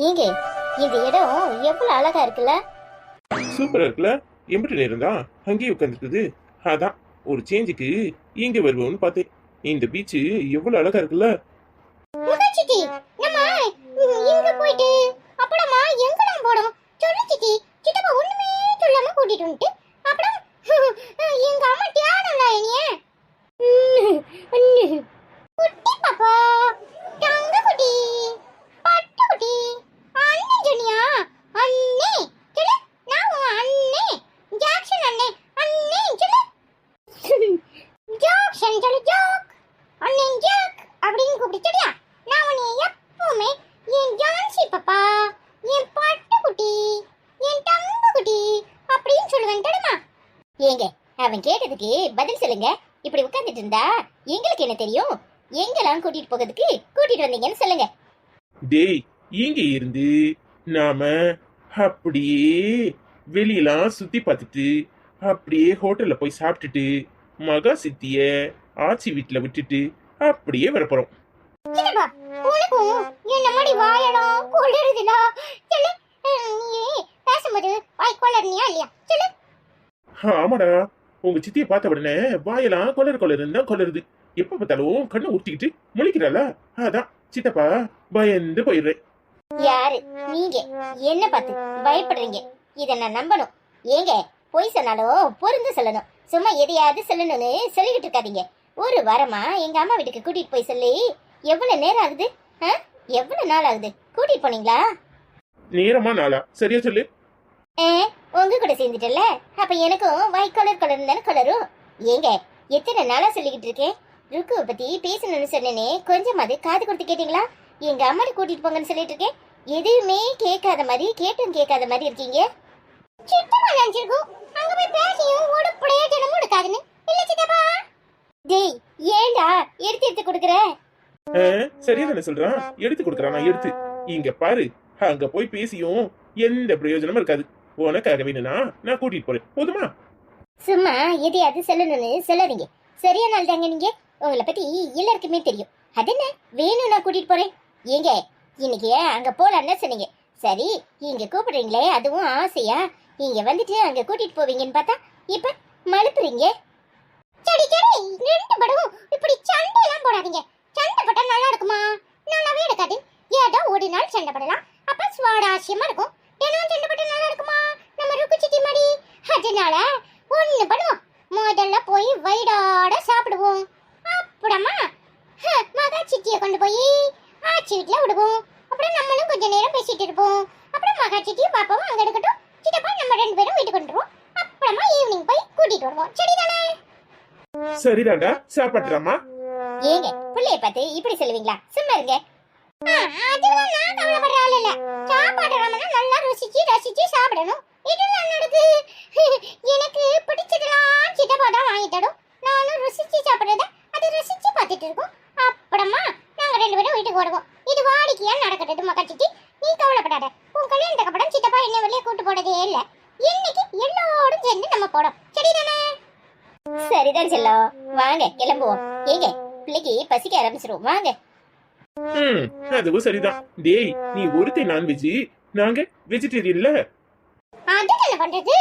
ஏங்க இந்த இடம் எவ்வளவு அழகா இருக்குல்ல? சூப்பரா இருக்குல்ல? எம்பிட்டு நேரம் தான் அங்கேயே உட்காந்துருக்குது அதான் ஒரு சேஞ்சுக்கு இங்க வருவோம்னு பார்த்தேன். இந்த பீச் எவ்வளவு அழகா இருக்குல்ல? சித்தி நம்ம இங்க போயிட்டு அப்புறமா எங்கெல்லாம் போடும் சொல்லு சித்தி சித்தப்பா ஒண்ணுமே சொல்லாம கூட்டிட்டு வந்துட்டு அப்புறம் எங்க அம்மா தியானம்ல என்னைய குட்டி பாப்பா தங்க குட்டி பட்டு குட்டி சொன்னியா அண்ணே சொல்லு. நான் உன் அண்ணே. ஜாக்சன் அண்ணே. அண்ணே சொல்லு. ஜாக்சன் சொல்லு ஜாக். அண்ணே ஜாக் அப்படின்னு கூப்பிடுச்சடியா நான் உன்னை எப்பவுமே என் ஜான்சி பாப்பா என் பட்டு குட்டி என் தங்க குட்டி அப்படின்னு சொல்லுவேன் தெரியுமா? ஏங்க அவன் கேட்டதுக்கு பதில் சொல்லுங்க. இப்படி உட்கார்ந்துட்டு இருந்தா எங்களுக்கு என்ன தெரியும்? எங்கெல்லாம் கூட்டிட்டு போகிறதுக்கு கூட்டிட்டு வந்தீங்கன்னு சொல்லுங்க. டேய் இங்க இருந்து நாம அப்படியே வெளியெல்லாம் சுத்தி பார்த்துட்டு அப்படியே ஹோட்டல்ல போய் சாப்பிட்டுட்டு மகா சித்திய ஆச்சி வீட்டுல விட்டுட்டு அப்படியே வரப்போறோம். ஆமாடா உங்க சித்திய பார்த்த உடனே வாயெல்லாம் கொலர் கொலருன்னு தான் கொலருது எப்ப பார்த்தாலும் கண்ணை ஊத்திக்கிட்டு முழிக்கிறாளா? அதான் சித்தப்பா பயந்து போயிடுறேன். யாரு? நீங்க. என்ன பார்த்து பயப்படுறீங்க? இத நான் நம்பணும். ஏங்க பொய் சொன்னாலும் பொருந்து சொல்லணும். சும்மா எதையாவது சொல்லணும்னு சொல்லிக்கிட்டு இருக்காதீங்க. ஒரு வாரமா எங்க அம்மா வீட்டுக்கு கூட்டிட்டு போய் சொல்லி எவ்வளவு நேரம் ஆகுது? எவ்வளவு நாள் ஆகுது? கூட்டிட்டு போனீங்களா? நேரமா நாளா? சரியா சொல்லு. உங்க கூட சேர்ந்துட்டல அப்ப எனக்கும் வாய் கலர் கலர் தானே கலரும். ஏங்க எத்தனை நாளா சொல்லிக்கிட்டு இருக்கேன்? ருக்குவை பத்தி பேசணும்னு சொன்னேனே கொஞ்சமாவது காது கொடுத்து கேட்டீங்களா? எங்க அம்மாட்ட கூட்டிட்டு போங்கன்னு சொல்லிட்டு இருக்கேன். எதுவுமே கேட்காத மாதிரி கேட்டும் கேட்காத மாதிரி இருக்கீங்க. சித்தப்பா நினைச்சிருக்கோம். அங்க போய் பேசியும் ஒரு பிரயோஜனமும் எடுக்காதுன்னு இல்ல சித்தப்பா. டேய் ஏன்டா எடுத்து எடுத்து கொடுக்குற? சரியா தானே சொல்றான். எடுத்து கொடுக்கறான் நான் எடுத்து. இங்க பாரு அங்க போய் பேசியும் எந்த பிரயோஜனமும் இருக்காது. உனக்காக வேணும்னா நான் கூட்டிட்டு போறேன். போதுமா? சும்மா எதையாவது சொல்லணும்னு சொல்லாதீங்க. சரியா நாள் தாங்க நீங்க. உங்களை பத்தி எல்லாருக்குமே தெரியும். அது என்ன வேணும் நான் கூட்டிட்டு போறேன். ஏங்க இன்னைக்கு அங்க போலான்னு சொன்னீங்க. சரி இங்க கூப்பிடுறீங்களே அதுவும் ஆசையா? இங்க வந்துட்டு அங்க கூட்டிட்டு போவீங்கன்னு பார்த்தா இப்ப மழுப்புறீங்க. சரி சரி ரெண்டு படம் இப்படி சண்டை எல்லாம் போடாதீங்க. சண்டை போட்டா நல்லா இருக்குமா? நல்லாவே இருக்காது. ஏதோ ஒரு நாள் சண்டை போடலாம். அப்ப சுவாடாசியமா இருக்கும் தினம் சண்டை போட்டா நல்லா இருக்குமா நம்ம ருக்கு சிட்டி மாதிரி அதனால ஒண்ணு பண்ணுவோம் முதல்ல போய் வயிறாட சாப்பிடுவோம் அப்புறமா ஹ, மகா சிட்டியை கொண்டு போய் ஆச்சி வீட்டுல விடுவோம் அப்புறம் நம்மளும் கொஞ்ச நேரம் பேசிட்டு இருப்போம் அப்புறம் மகா சிட்டியும் பாப்பாவும் அங்க இருக்கட்டும் சித்தப்பா நம்ம ரெண்டு பேரும் வீட்டுக்கு வந்துருவோம் அப்புறமா ஈவினிங் போய் கூட்டிட்டு வருவோம் சரிதானே சரிதாண்டா சாப்பாட்டுறாமா ஏங்க பிள்ளைய பார்த்து இப்படி சொல்லுவீங்களா? சும்மா இருங்க. அதெல்லாம் நான் கவலைப்படுற ஆள் இல்ல. சாப்பாடு நம்மனா நல்லா ருசிச்சு ரசிச்சு சாப்பிடணும். இது நல்லதுக்கு எனக்கு பிடிச்சதெல்லாம் சித்தப்பா தான் வாங்கி தடும் நானும் ருசிச்சு சாப்பிடுறத அது ருசிச்சு பார்த்துட்டு இருக்கோம். அப்புறமா நாங்க ரெண்டு பேரும் வீட்டுக்கு வருவோம். இது வாடிக்கையா நடக்கிறது மக்கச்சிட்டி நீ கவலைப்படாத. உன் கல்யாணத்துக்கு அப்புறம் சித்தப்பா என்ன வெளியே கூட்டு போனதே இல்லை. இன்னைக்கு எல்லாரும் சேர்ந்து நம்ம போறோம். சரிதானே? சரிதான் செல்லம் வாங்க கிளம்புவோம். ஏங்க பிள்ளைக்கு பசிக்க ஆரம்பிச்சிரும். வாங்க. ம் அதுவும் சரிதான். டேய் நீ ஒருத்தன் நான்வெஜ் நாங்க வெஜிடேரியன்ல அதுக்கு என்ன பண்றது?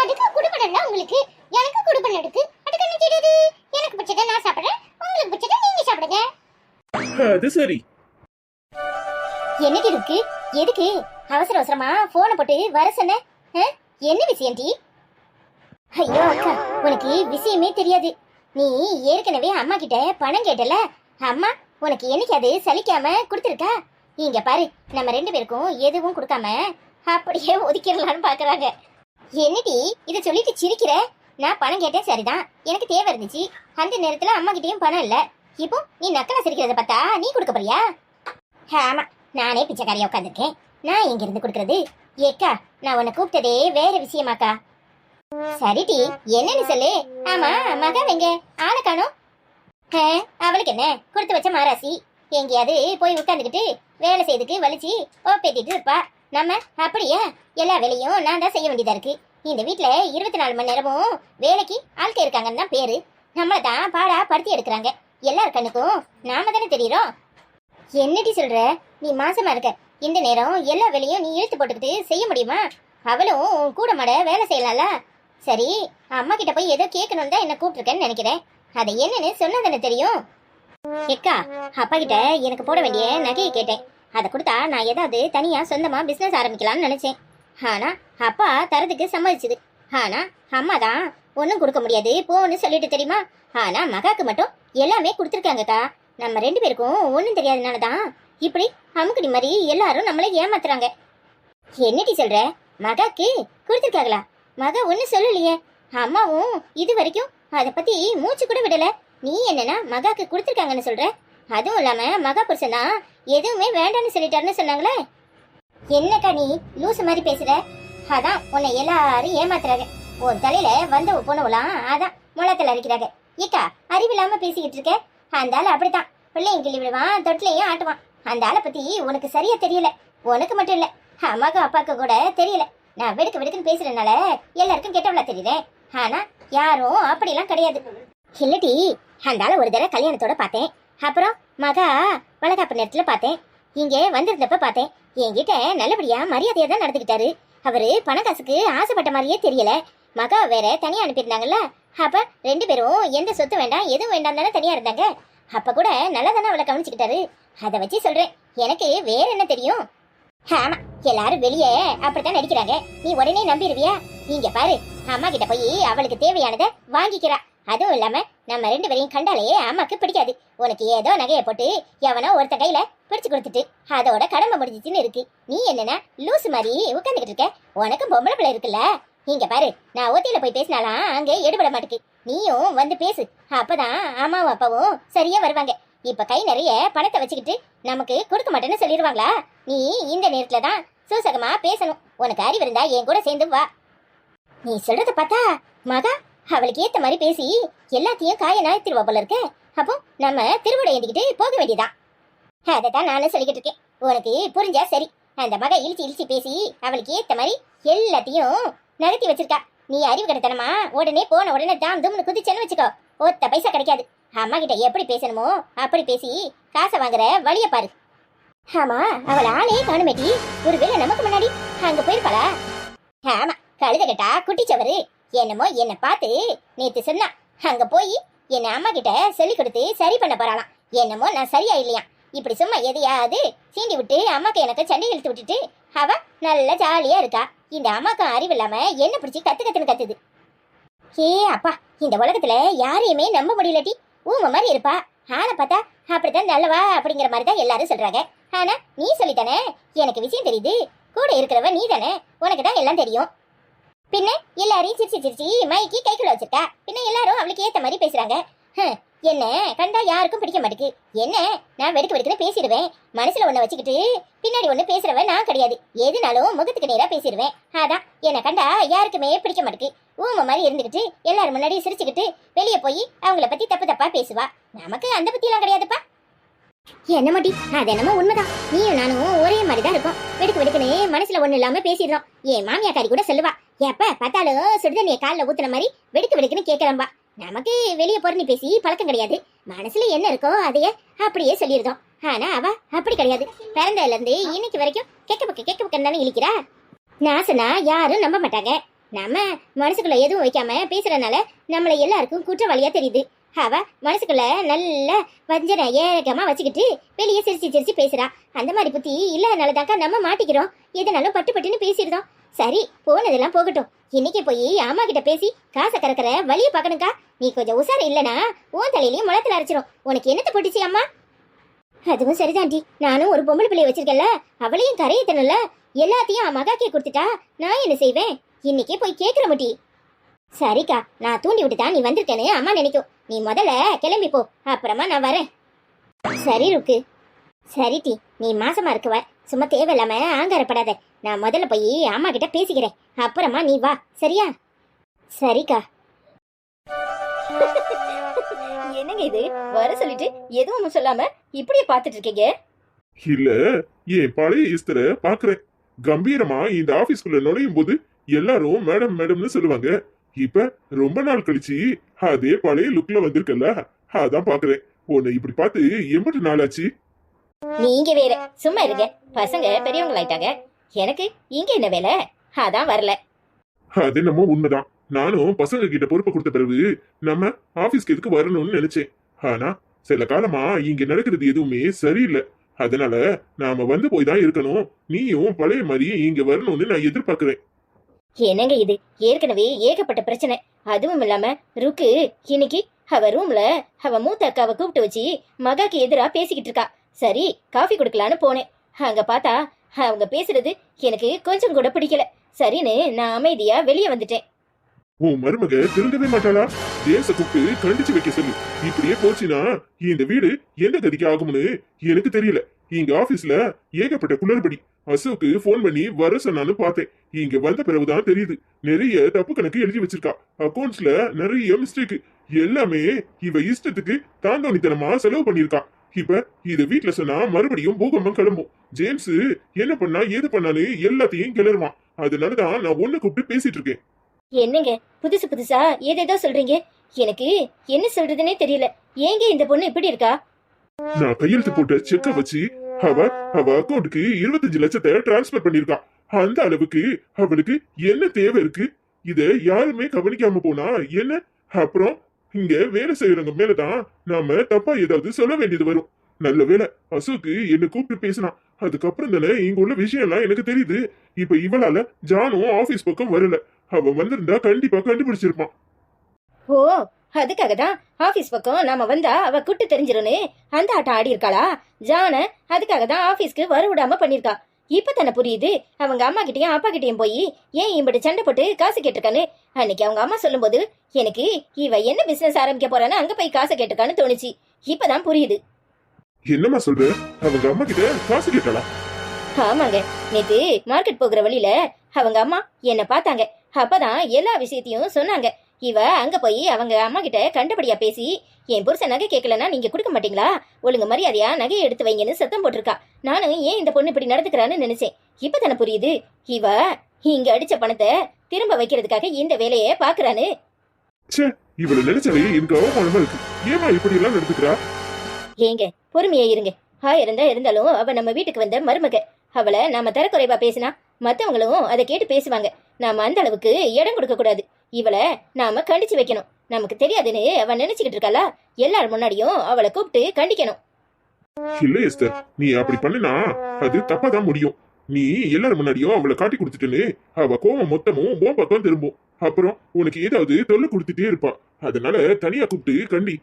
அதுக்கு குடுப்பணம்ல உங்களுக்கு எனக்கு குடுப்பணம் இருக்கு அதுக்கு என்ன செய்யுது எனக்கு பிடிச்சதை நான் சாப்பிடுறேன். உங்களுக்கு பிடிச்சதை நீங்க சாப்பிடுங்க. அது சரி. என்னடி இருக்கு? எதுக்கு? அவசர அவசரமா போனை போட்டு வர சொன்ன? என்ன விஷயம் டி? ஐயோ அக்கா உனக்கு விஷயமே தெரியாது. நீ ஏற்கனவே அம்மா கிட்ட பணம் கேட்டல. அம்மா உனக்கு என்னைக்கு அது சலிக்காம கொடுத்துருக்கா? இங்க பாரு நம்ம ரெண்டு பேருக்கும் எதுவும் கொடுக்காம அப்படியே ஒதுக்கிடலான்னு பாக்குறாங்க. என்னடி இதை சொல்லிட்டு சிரிக்கிற? நான் பணம் கேட்டேன் சரிதான். எனக்கு தேவை இருந்துச்சு. அந்த நேரத்துல அம்மா கிட்டயும் பணம் இல்ல. இப்போ நீ நக்கலா சிரிக்கிறத பார்த்தா நீ கொடுக்க போறியா? ஆமா நானே பிச்சைக்காரியா உட்காந்துருக்கேன் நான் இங்க இருந்து கொடுக்கறது. ஏக்கா நான் உன்னை கூப்பிட்டதே வேற விஷயமாக்கா. சரிடி என்னன்னு சொல்லு. ஆமா மகன் எங்க ஆளை காணோம். அவளுக்கு என்ன? கொடுத்து வச்ச மாராசி. எங்கேயாவது போய் உட்காந்துக்கிட்டு வேலை செய்துக்கு வலிச்சு ஓப்பேத்திட்டு இருப்பா. நம்ம அப்படியா? எல்லா வேலையும் நான் தான் செய்ய வேண்டியதா இருக்கு. இந்த வீட்ல இருபத்தி நாலு மணி நேரமும் வேலைக்கு ஆட்கள் இருக்காங்கன்னு தான் பேரு. நம்மள தான் பாடா படுத்தி எடுக்கிறாங்க. எல்லார் கண்ணுக்கும் நாம தானே தெரியுறோம். என்னடி சொல்ற? நீ மாசமா இருக்க. இந்த நேரம் எல்லா வேலையும் நீ இழுத்து போட்டுக்கிட்டு செய்ய முடியுமா? அவளும் உன் கூட மாட வேலை செய்யலாம்ல. சரி அம்மா கிட்ட போய் ஏதோ கேட்கணும் தான் என்ன கூப்பிட்டுருக்கேன்னு நினைக்கிறேன். அதை என்னன்னு சொன்னதானே தெரியும்? எக்கா அப்பா கிட்ட எனக்கு போட வேண்டிய நகையை கேட்டேன். அதை கொடுத்தா நான் ஏதாவது தனியா சொந்தமா பிசினஸ் ஆரம்பிக்கலாம்னு நினைச்சேன். ஆனா அப்பா தரதுக்கு சம்மதிச்சுது. ஆனா அம்மா தான் ஒன்றும் கொடுக்க முடியாது போன்னு சொல்லிட்டு தெரியுமா? ஆனா மகாக்கு மட்டும் எல்லாமே கொடுத்துருக்காங்கக்கா நம்ம ரெண்டு பேருக்கும் ஒன்றும் தெரியாதனால தான் இப்படி அமுக்குடி மாதிரி எல்லாரும் நம்மளை ஏமாத்துறாங்க. என்னடி சொல்ற? மகாக்கு கொடுத்துருக்காங்களா? மக ஒன்று சொல்லலையே. அம்மாவும் இது வரைக்கும் அதை பத்தி மூச்சு கூட விடல. நீ என்னன்னா மகாக்கு கொடுத்துருக்காங்கன்னு சொல்ற? அதுவும் இல்லாம மகா புருஷன் தான் எதுவுமே வேண்டாம்னு சொல்லிட்டாருன்னு சொன்னாங்களே? என்னக்கா நீ லூசு மாதிரி பேசுற? அதான் உன்னை எல்லாரும் ஏமாத்துறாங்க. உன் தலையில வந்த போனவளாம் அதான் முளத்தில் அரைக்கிறாங்க ஏக்கா அறிவில்லாம பேசிக்கிட்டு இருக்க? அந்த ஆள் அப்படித்தான். பிள்ளையும் கிள்ளி விடுவான் தொட்டிலையும் ஆட்டுவான். அந்த ஆளை பத்தி உனக்கு சரியா தெரியல. உனக்கு மட்டும் இல்ல அம்மாக்கும் அப்பாக்கு கூட தெரியல. நான் வெடுக்கு வெடுக்குன்னு பேசுறதுனால எல்லாருக்கும் கெட்டவளா தெரியுறேன் ஆனா யாரும் அப்படிலாம் கிடையாது. இல்லடி அந்தால ஒரு தடவை கல்யாணத்தோட பார்த்தேன். அப்புறம் மகா வளகாப்பு நேரத்துல பார்த்தேன். இங்க வந்திருந்தப்ப பார்த்தேன். என்கிட்ட நல்லபடியா மரியாதையா தான் நடந்துக்கிட்டாரு. அவரு பண காசுக்கு ஆசைப்பட்ட மாதிரியே தெரியல. மகா வேற தனியா அனுப்பியிருந்தாங்கல்ல. அப்ப ரெண்டு பேரும் எந்த சொத்து வேண்டாம் எதுவும் வேண்டாம் தானே தனியா இருந்தாங்க. அப்ப கூட நல்லா தானே அவளை கவனிச்சுக்கிட்டாரு. அதை வச்சு சொல்றேன். எனக்கு வேற என்ன தெரியும்? ஆமா எல்லாரும் வெளியே அப்படித்தான் நடிக்கிறாங்க. நீ உடனே நம்பிடுவியா இங்க பாரு அம்மா கிட்ட போய் அவளுக்கு தேவையானதை வாங்கிக்கிறா. அதுவும் இல்லாம நம்ம ரெண்டு பேரையும் கண்டாலேயே அம்மாக்கு பிடிக்காது. உனக்கு ஏதோ நகையை போட்டு எவனோ ஒருத்த கையில பிடிச்சு கொடுத்துட்டு அதோட கடமை முடிஞ்சிச்சுன்னு இருக்கு. நீ என்னன்னா லூசு மாதிரி உட்காந்துக்கிட்டு இருக்க. உனக்கும் பொம்பளை பிள்ளை இருக்குல்ல. இங்க பாரு நான் ஓத்தியில போய் பேசினாலாம் அங்கே எடுபட மாட்டேக்கு. நீயும் வந்து பேசு. அப்பதான் அம்மாவும் அப்பாவும் சரியா வருவாங்க. இப்ப கை நிறைய பணத்தை வச்சுக்கிட்டு நமக்கு கொடுக்க மாட்டேன்னு சொல்லிடுவாங்களா? நீ இந்த நேரத்துல தான் சூசகமா பேசணும். உனக்கு அறிவு இருந்தா என் கூட சேர்ந்து வா. நீ சொல்றத பார்த்தா மகா அவளுக்கு ஏத்த மாதிரி பேசி எல்லாத்தையும் காய நாய்த்திருவா போல இருக்க. அப்போ நம்ம திருவிட ஏந்திக்கிட்டு போக வேண்டியதான் அதை தான் நானும் சொல்லிக்கிட்டு இருக்கேன். உனக்கு புரிஞ்சா சரி. அந்த மக இழிச்சு இழிச்சு பேசி அவளுக்கு ஏத்த மாதிரி எல்லாத்தையும் நடத்தி வச்சிருக்கா. நீ அறிவு கடத்தனமா உடனே போன உடனே தான் தும்னு குதிச்சேன்னு வச்சுக்கோ. ஒத்த பைசா கிடைக்காது. அம்மா கிட்ட எப்படி பேசணுமோ அப்படி பேசி காசை வாங்குற வழிய பாரு. ஆமா அவள் ஆளே காணுமேட்டி ஒருவேளை நமக்கு முன்னாடி அங்க போயிருப்பாளா? ஆமா கழுத கேட்டா குட்டிச்சவரு என்னமோ என்ன பார்த்து நேத்து சொன்னா அங்க போய் என்ன அம்மா கிட்ட சொல்லி கொடுத்து சரி பண்ண போறாளாம். என்னமோ நான் சரியா இல்லையா இப்படி சும்மா எதையாவது சீண்டி விட்டு அம்மாக்கு எனக்கு சண்டை இழுத்து விட்டுட்டு அவ நல்ல ஜாலியா இருக்கா. இந்த அம்மாக்கு அறிவு இல்லாம என்ன பிடிச்சி கத்து கத்துன்னு கத்துது. ஏ அப்பா இந்த உலகத்துல யாரையுமே நம்ப முடியலட்டி ஊம மாதிரி இருப்பா. ஆளை பார்த்தா அப்படித்தான் நல்லவா அப்படிங்கிற மாதிரி தான் எல்லாரும் சொல்றாங்க. ஆனா நீ சொல்லித்தானே? எனக்கு விஷயம் தெரியுது. கூட இருக்கிறவ நீ தானே உனக்கு தான் எல்லாம் தெரியும். பின்ன எல்லாரையும் சிரிச்சு சிரிச்சு மைக்கி கைக்குள்ள வச்சிருக்கா. பின்ன எல்லாரும் அவளுக்கு ஏத்த மாதிரி பேசுறாங்க. என்ன? கண்டா யாருக்கும் பிடிக்க மாட்டேங்குது என்ன? நான் வெடுக்க வெடுக்குன்னு பேசிடுவேன். மனசுல ஒண்ணு வச்சுக்கிட்டு பின்னாடி ஒண்ணு பேசுறவன் நான் கிடையாது. எதுனாலும் முகத்துக்கு நேரா பேசிடுவேன். அதான் என்ன கண்டா யாருக்குமே பிடிக்க மாட்டேங்குது ஊம மாதிரி இருந்துகிட்டு எல்லாரும் முன்னாடியும் சிரிச்சுக்கிட்டு வெளியே போய் அவங்கள பத்தி தப்பு தப்பா பேசுவா. நமக்கு அந்த பத்தியெல்லாம் கிடையாதுப்பா. என்ன மாட்டி அது என்னமோ உண்மைதான். நீயும் நானும் ஒரே மாதிரி தான் இருக்கும் வெடுக்கு வெடுக்குன்னு மனசுல ஒண்ணு இல்லாம பேசிடுறோம். என் மாமியாக்காரி கூட சொல்லுவா எப்ப பார்த்தாலும் சுடுதண்ணிய காலில் ஊத்துன மாதிரி வெடுக்கு வெடுக்குன்னு கேட்கறம்பா நமக்கு வெளியே பொறணி பேசி பழக்கம் கிடையாது. மனசுல என்ன இருக்கோ அதையே அப்படியே சொல்லிடுறோம். ஆனா அவ அப்படி கிடையாது. பிறந்ததுல இருந்து இன்னைக்கு வரைக்கும் கேட்க பக்க கேட்க பக்கம் தானே இழிக்கிறா? நான் சொன்னா யாரும் நம்ப மாட்டாங்க. நம்ம மனசுக்குள்ள எதுவும் வைக்காம பேசுறதுனால நம்மள எல்லாருக்கும் குற்றவாளியா தெரியுது. அவ மனசுக்குள்ள நல்ல வஞ்சனை ஏகமா வச்சுக்கிட்டு வெளியே சிரிச்சு சிரிச்சு பேசுறா. அந்த மாதிரி புத்தி இல்லாதனால தாக்கா நம்ம மாட்டிக்கிறோம். எதனாலும் பட்டு பட்டுன்னு பேசிடுதோம். சரி போனதெல்லாம் போகட்டும். இன்னைக்கு போய் அம்மா கிட்ட பேசி காசை கறக்கிற வழியை பார்க்கணுக்கா நீ கொஞ்சம் உசார இல்லனா உன் தலையிலயும் முளத்துல அரைச்சிரும். உனக்கு என்னத்தை போட்டுச்சு அம்மா? அதுவும் சரிதான்டி நானும் ஒரு பொம்பளை பிள்ளைய வச்சிருக்கேன்ல. அவளையும் கரையத்தனல எல்லாத்தையும் மகாக்கே கொடுத்துட்டா நான் என்ன செய்வேன்? இன்னைக்கே போய் கேட்குற முட்டி. சரிக்கா நான் தூண்டி விட்டு தான் நீ வந்திருக்கேன்னு அம்மா நினைக்கும். நீ முதல்ல கிளம்பி போ அப்புறமா நான் வரேன். சரி ருக்கு. சரி டி. நீ மாசமா இருக்கவ சும்மா தேவையில்லாம ஆங்காரப்படாத நான் முதல்ல போய் அம்மா கிட்ட பேசிக்கிறேன். அப்புறமா நீ வா சரியா? சரிக்கா. என்னங்க இது? வர சொல்லிட்டு எதுவும் சொல்லாம இப்படியே பாத்துட்டு இருக்கீங்க? இல்ல என் பழைய ஈஸ்டரை பாக்குறேன். கம்பீரமா இந்த ஆபீஸ்க்குள்ள நுழையும் போது எல்லாரும் மேடம் மேடம்னு சொல்லுவாங்க. இப்ப ரொம்ப நாள் கழிச்சு அதே பழைய லுக்ல வந்திருக்கல அதான் பாக்குறேன். உன்னை இப்படி பார்த்து எண்பது நாள் ஆச்சு? நீங்க வேற. சும்மா இருங்க. பசங்க பெரியவங்களாயிட்டாங்க எனக்கு இங்க என்ன வேலை? அதான் வரல. அது என்னமோ உண்மைதான். நானும் பசங்க கிட்ட பொறுப்பு கொடுத்த பிறகு நம்ம ஆபீஸ்க்கு எதுக்கு வரணும்னு நினைச்சேன். ஆனா சில காலமா இங்க நடக்கிறது எதுவுமே சரியில்லை. அதனால நாம வந்து போய் தான் இருக்கணும். நீயும் பழைய மாதிரி இங்க வரணும்னு நான் எதிர்பார்க்கிறேன். என்னங்க இது? ஏற்கனவே ஏகப்பட்ட பிரச்சனை. அதுவும் இல்லாம ருக்கு இன்னைக்கு அவ ரூம்ல அவ மூத்த அக்காவை கூப்பிட்டு வச்சு மகாக்கு எதிரா பேசிக்கிட்டு இருக்கா. சரி காஃபி கொடுக்கலான்னு போனேன். அங்க பார்த்தா அவங்க பேசுறது எனக்கு கொஞ்சம் கூட பிடிக்கல. சரின்னு நான் அமைதியா வெளியே வந்துட்டேன். உன் மருமக திருந்தவே மாட்டாளா? தேச கூப்பிட்டு கண்டிச்சு வைக்க சொல்லு. இப்படியே போச்சுன்னா இந்த வீடு எந்த கதிக்கு ஆகும்னு எனக்கு தெரியல. இங்க ஆபீஸ்ல ஏகப்பட்ட குளறுபடி. அசோக்கு ஃபோன் பண்ணி வர சொன்னான்னு பார்த்தேன். இங்க வந்த பிறகுதான் தெரியுது. நிறைய தப்பு கணக்கு எழுதி வச்சிருக்கா. அக்கவுண்ட்ஸ்ல நிறைய மிஸ்டேக் எல்லாமே இவ இஷ்டத்துக்கு தாந்தோணித்தனமா செலவு பண்ணிருக்கா இப்ப இத வீட்டுல சொன்னா மறுபடியும் பூகம்பம் கிளம்பும். ஜேம்ஸ் என்ன பண்ணா ஏது பண்ணான்னு எல்லாத்தையும் கிளறுவான். அதனாலதான் நான் ஒண்ணு கூப்பிட்டு பேசிட்டு இருக்கேன். என்னங்க புதுசு புதுசா ஏதேதோ சொல்றீங்க. எனக்கு என்ன சொல்றதுனே தெரியல. ஏங்க இந்த பொண்ணு இப்படி இருக்கா? நான் கையெழுத்து போட்ட செக்க வச்சு அவ அவ அக்கௌண்ட்டுக்கு இருபத்தஞ்சு லட்சத்தை டிரான்ஸ்பர் பண்ணிருக்கான் அந்த அளவுக்கு அவளுக்கு என்ன தேவை இருக்கு? இத யாருமே கவனிக்காம போனா என்ன? அப்புறம் இங்க வேலை செய்யறவங்க மேலதான் நாம தப்பா ஏதாவது சொல்ல வேண்டியது வரும். நல்ல வேலை அசோக்கு என்ன கூப்பிட்டு பேசினான் அதுக்கப்புறம் தானே இங்க உள்ள விஷயம் எல்லாம் எனக்கு தெரியுது. இப்ப இவளால ஜானும் ஆபீஸ் பக்கம் வரல. அவ வந்திருந்தா கண்டிப்பா கண்டுபிடிச்சிருப்பான் ஓ அதுக்காக தான் ஆபீஸ் பக்கம் நாம வந்தா அவ குட்டு தெரிஞ்சிரும்னு அந்த ஆட்டம் ஆடி இருக்காளா? ஜான அதுக்காக தான் ஆபீஸ்க்கு வர விடாம பண்ணிருக்கா. இப்ப தானே புரியுது அவங்க அம்மா கிட்டயும் அப்பா கிட்டயும் போய் ஏன் இப்படி சண்டை போட்டு காசு கேட்டிருக்கான்னு? அன்னைக்கு அவங்க அம்மா சொல்லும்போது எனக்கு இவ என்ன பிசினஸ் ஆரம்பிக்க போறான்னு அங்க போய் காசு கேட்டிருக்கான்னு தோணுச்சு. இப்பதான் புரியுது. என்னம்மா சொல்ற? அவங்க அம்மா கிட்ட காசு கேட்டாளா? ஆமாங்க நேத்து மார்க்கெட் போகிற வழியில அவங்க அம்மா என்ன பார்த்தாங்க. அப்பதான் எல்லா விஷயத்தையும் சொன்னாங்க. இவ அங்க போய் அவங்க அம்மா கிட்ட கண்டபடியா பேசி என் புருஷன் நகை கேட்கலன்னா நீங்க கொடுக்க மாட்டீங்களா? ஒழுங்கு மரியாதையா நகையை எடுத்து வைங்கன்னு சத்தம் போட்டிருக்கா. நானும் ஏன் இந்த பொண்ணு இப்படி நடந்துக்கிறான்னு நினைச்சேன். இப்பதானே புரியுது? இவ இங்க அடிச்ச பணத்தை திரும்ப வைக்கிறதுக்காக இந்த வேலையை பாக்குறான்னு இவளை நினைச்சாலே எனக்கு அவமானமா இருக்கு. ஏமா இப்படி எல்லாம் நடந்துக்கிறா? ஏங்க பொறுமையா இருங்க. ஆயிரம் தான் இருந்தாலும் அவ நம்ம வீட்டுக்கு வந்த மருமக. அவளை நாம தரக்குறைவா பேசினா மத்தவங்களும் அதை கேட்டு பேசுவாங்க. நாம அந்த அளவுக்கு இடம் கொடுக்க கூடாது. இவளை நாம கண்டிச்சு வைக்கணும். நமக்கு தெரியாதுன்னு அவ நினைச்சுக்கிட்டு இருக்காளா? எல்லார் முன்னாடியும் அவளை கூப்பிட்டு கண்டிக்கணும். இல்ல எஸ்தர். நீ அப்படி பண்ணினா அது தப்பா தான் முடியும். நீ எல்லாரும் முன்னாடியும் அவளை காட்டி கொடுத்துட்டுன்னு அவ கோவம் மொத்தமும் உன் பக்கம் திரும்பும். அப்புறம் உனக்கு ஏதாவது தொல்லை கொடுத்துட்டே இருப்பா. அதனால தனியா கூப்பிட்டு கண்டி.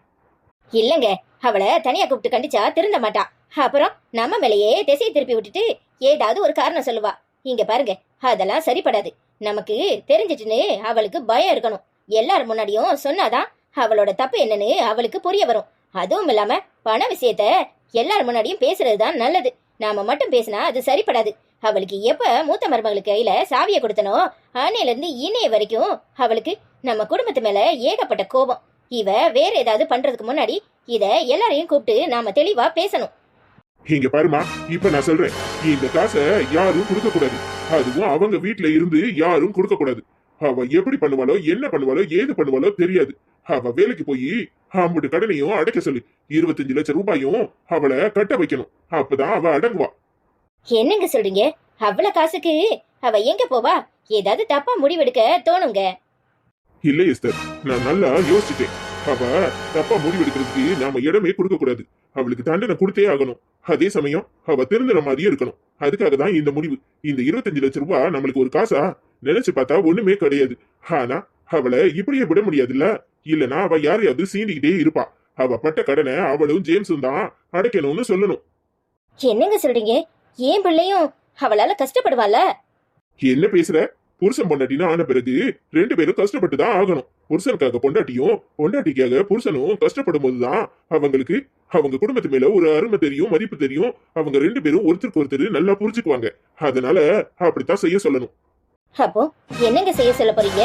இல்லங்க. அவளை தனியா கூப்பிட்டு கண்டிச்சா திருந்த மாட்டா. அப்புறம் நம்ம மேலேயே திசையை திருப்பி விட்டுட்டு ஏதாவது ஒரு காரணம் சொல்லுவா. இங்க பாருங்க. அதெல்லாம் சரிப்படாது. நமக்கு தெரிஞ்சிட்டுன்னு அவளுக்கு பயம் இருக்கணும். எல்லார் முன்னாடியும் சொன்னாதான் அவளோட தப்பு என்னன்னு அவளுக்கு புரிய வரும். அதுவும் இல்லாம பண விஷயத்த எல்லார் முன்னாடியும் பேசுறதுதான் நல்லது. நாம மட்டும் பேசினா அது சரிப்படாது. அவளுக்கு எப்ப மூத்த மருமகளுக்கு கையில சாவியை கொடுத்தனோ அன்னையில இருந்து இன்னைய வரைக்கும் அவளுக்கு நம்ம குடும்பத்து மேல ஏகப்பட்ட கோபம். இவ வேற ஏதாவது பண்றதுக்கு முன்னாடி இத எல்லாரையும் கூப்பிட்டு நாம தெளிவா பேசணும். இங்க பாருமா இப்ப நான் சொல்றேன். இந்த காசை யாரும் கொடுக்க கூடாது. அதுவும் அவங்க வீட்ல இருந்து யாரும் கொடுக்க கூடாது. அவ எப்படி பண்ணுவாளோ என்ன பண்ணுவாளோ ஏது பண்ணுவாளோ தெரியாது. அவ வேலைக்கு போய் அம்புட்டு கடனையும் அடைக்க சொல்லு. இருபத்தஞ்சு லட்சம் ரூபாயும் அவளை கட்ட வைக்கணும். அப்பதான் அவ அடங்குவா. என்னங்க சொல்றீங்க? அவ்வளவு காசுக்கு அவ எங்க போவா? ஏதாவது தப்பா முடிவெடுக்க தோணுங்க. இல்ல எஸ்தர் நான் நல்லா யோசிச்சிட்டேன். அவ தப்பா முடிவெடுக்கிறதுக்கு நாம இடமே கொடுக்க கூடாது. அவளுக்கு தண்டனை கொடுத்தே ஆகணும். அதே சமயம் அவ திருந்துற மாதிரியே இருக்கணும். அதுக்காக தான் இந்த முடிவு. இந்த இருபத்தஞ்சு லட்சம் ரூபாய் நம்மளுக்கு ஒரு காசா? நினைச்சு பார்த்தா ஒண்ணுமே கிடையாது. ஆனா அவளை இப்படியே விட முடியாதுல்ல? இல்லனா அவ யாரையாவது சீண்டிக்கிட்டே இருப்பா. அவ பட்ட கடனை அவளும் ஜேம்ஸும் தான் அடைக்கணும்னு சொல்லணும். என்னங்க சொல்றீங்க? ஏன் பிள்ளையும் அவளால கஷ்டப்படுவாள்ல என்ன பேசுற? புருஷன் பொண்டாட்டின்னு ஆன பிறகு ரெண்டு பேரும் கஷ்டப்பட்டு தான் ஆகணும். புருஷனுக்காக பொண்டாட்டியும் பொண்டாட்டிக்காக புருஷனும் கஷ்டப்படும் போதுதான் அவங்களுக்கு அவங்க குடும்பத்து மேல ஒரு அருமை தெரியும் மதிப்பு தெரியும். அவங்க ரெண்டு பேரும் ஒருத்தருக்கு ஒருத்தர் நல்லா புரிஞ்சுக்குவாங்க. அதனால அப்படித்தான் செய்ய சொல்லணும். அப்போ என்னங்க செய்ய சொல்ல போறீங்க?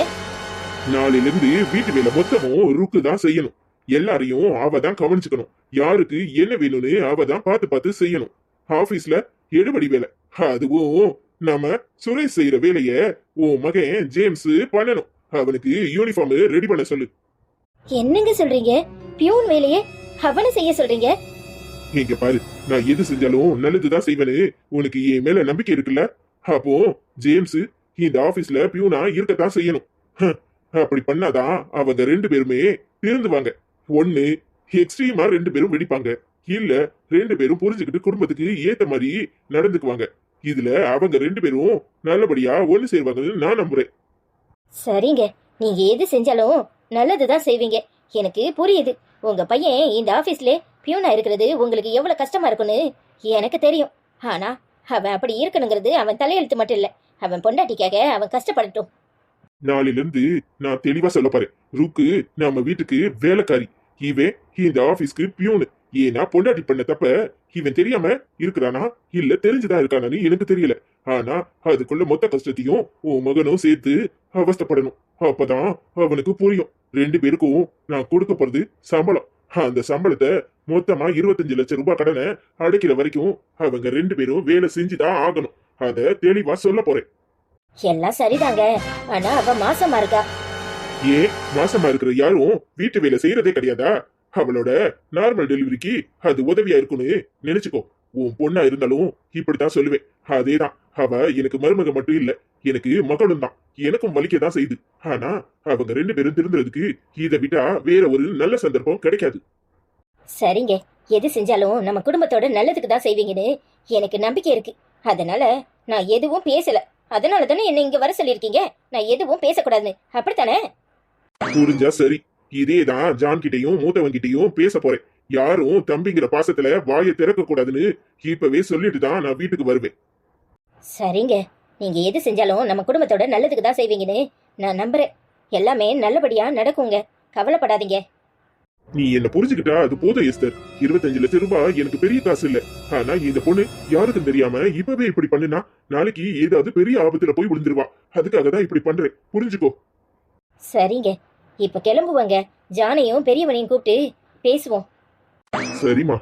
நாளையில இருந்து வீட்டு வேலை மொத்தமும் ருக்கு தான் செய்யணும். எல்லாரையும் அவ தான் கவனிச்சுக்கணும். யாருக்கு என்ன வேணும்னு அவ தான் பார்த்து பார்த்து செய்யணும். ஆபீஸ்ல எடுபடி வேலை. அதுவும் நாம சுரேஷ் செய்யற வேலைய உன் மகன் ஜேம்ஸ் பண்ணணும். அவனுக்கு யூனிஃபார்ம் ரெடி பண்ண சொல்லு. என்னங்க சொல்றீங்க? பியூன் வேலையே அவனை செய்ய சொல்றீங்க? இங்க பாரு நான் எது செஞ்சாலும் நல்லதுதான் செய்வேன்னு உனக்கு என் மேல நம்பிக்கை இருக்குல்ல? அப்போ ஜேம்ஸ் இந்த ஆபீஸ்ல பியூனா இருக்கத்தான் செய்யணும். அப்படி பண்ணாதான் அவங்க ரெண்டு பேருமே திருந்துவாங்க ஒண்ணு எக்ஸ்ட்ரீமா ரெண்டு பேரும் வெடிப்பாங்க. இல்ல ரெண்டு பேரும் புரிஞ்சுக்கிட்டு குடும்பத்துக்கு ஏத்த மாதிரி நடந்துக்குவாங்க. இதுல அவங்க ரெண்டு பேரும் நல்லபடியா ஒண்ணு சேருவாங்கன்னு நான் நம்புறேன். சரிங்க. நீங்க எது செஞ்சாலும் நல்லதுதான் செய்வீங்க. எனக்கு புரியுது. உங்க பையன் இந்த ஆபீஸ்ல பியூனா இருக்கிறது உங்களுக்கு எவ்வளவு கஷ்டமா இருக்குன்னு எனக்கு தெரியும். ஆனா அவன் அப்படி இருக்கணுங்கிறது அவன் தலையெழுத்து மட்டும் இல்ல. அவன் பொண்டாட்டிக்காக அவன் கஷ்டப்படட்டும். நாளிலிருந்து நான் தெளிவா சொல்ல போறேன். ரூக்கு நம்ம வீட்டுக்கு வேலைக்காரி. இவே இந்த ஆபீஸ்க்கு பியூனு. ஏன்னா பொண்டாட்டி பண்ண தப்ப இவன் தெரியாம இருக்கிறானா? இல்ல தெரிஞ்சுதான் இருக்கானான்னு எனக்கு தெரியல. ஆனா அதுக்குள்ள மொத்த கஷ்டத்தையும் உன் மகனும் சேர்த்து அவஸ்தைப்படணும். அப்பதான் அவனுக்கு புரியும். ரெண்டு பேருக்கும் நான் கொடுக்க போறது சம்பளம். அந்த சம்பளத்தை மொத்தமா இருபத்தஞ்சு லட்சம் ரூபாய் கடனை அடைக்கிற வரைக்கும் அவங்க ரெண்டு பேரும் வேலை செஞ்சுதான் ஆகணும். அத தெளிவா சொல்ல போறேன். எல்லாம் சரிதாங்க. ஆனா அவ மாசமா இருக்கா? ஏன் மாசமா இருக்கிற யாரும் வீட்டு வேலை செய்யறதே கிடையாதா? அவளோட நார்மல் டெலிவரிக்கு அது உதவியா இருக்கும்னு நினைச்சுக்கோ. உன் பொண்ணா இருந்தாலும் இப்படித்தான் சொல்லுவேன். அதேதான். அவ எனக்கு மருமக மட்டும் இல்ல. எனக்கு மகளும் தான். எனக்கும் வலிக்க தான் செய்யுது. ஆனா அவங்க ரெண்டு பேரும் திருந்துறதுக்கு இதை விட்டா வேற ஒரு நல்ல சந்தர்ப்பம் கிடைக்காது. சரிங்க. எது செஞ்சாலும் நம்ம குடும்பத்தோட நல்லதுக்கு தான் செய்வீங்கன்னு எனக்கு நம்பிக்கை இருக்கு. அதனால நான் எதுவும் பேசல. அதனால தானே என்ன இங்க வர சொல்லியிருக்கீங்க? நான் எதுவும் பேசக்கூடாதுன்னு. அப்படித்தானே? புரிஞ்சா சரி. இதேதான் ஜான் கிட்டயும் மூத்தவன் கிட்டயும் பேச போறேன். யாரும் தம்பிங்கிற பாசத்துல வாயை திறக்க கூடாதுன்னு இப்பவே சொல்லிட்டு தான் நான் வீட்டுக்கு வருவேன். சரிங்க. நீங்க எது செஞ்சாலும் நம்ம குடும்பத்தோட நல்லதுக்கு தான் செய்வீங்கன்னு நான் நம்புறேன். எல்லாமே நல்லபடியா நடக்குங்க. கவலைப்படாதீங்க. நீ என்ன புரிஞ்சுக்கிட்டா அது போதும் எஸ்தர். இருபத்தஞ்சு லட்சம் ரூபாய் எனக்கு பெரிய காசு இல்ல. ஆனா இந்த பொண்ணு யாருக்கும் தெரியாம இப்பவே இப்படி பண்ணுனா நாளைக்கு ஏதாவது பெரிய ஆபத்துல போய் விழுந்துருவா. அதுக்காக தான் இப்படி பண்றேன். புரிஞ்சுக்கோ. சரிங்க. இப்ப கிளம்புவாங்க. ஜானையும் பெரியவனையும் கூப்பிட்டு பேசுவோம். சரிம்மா.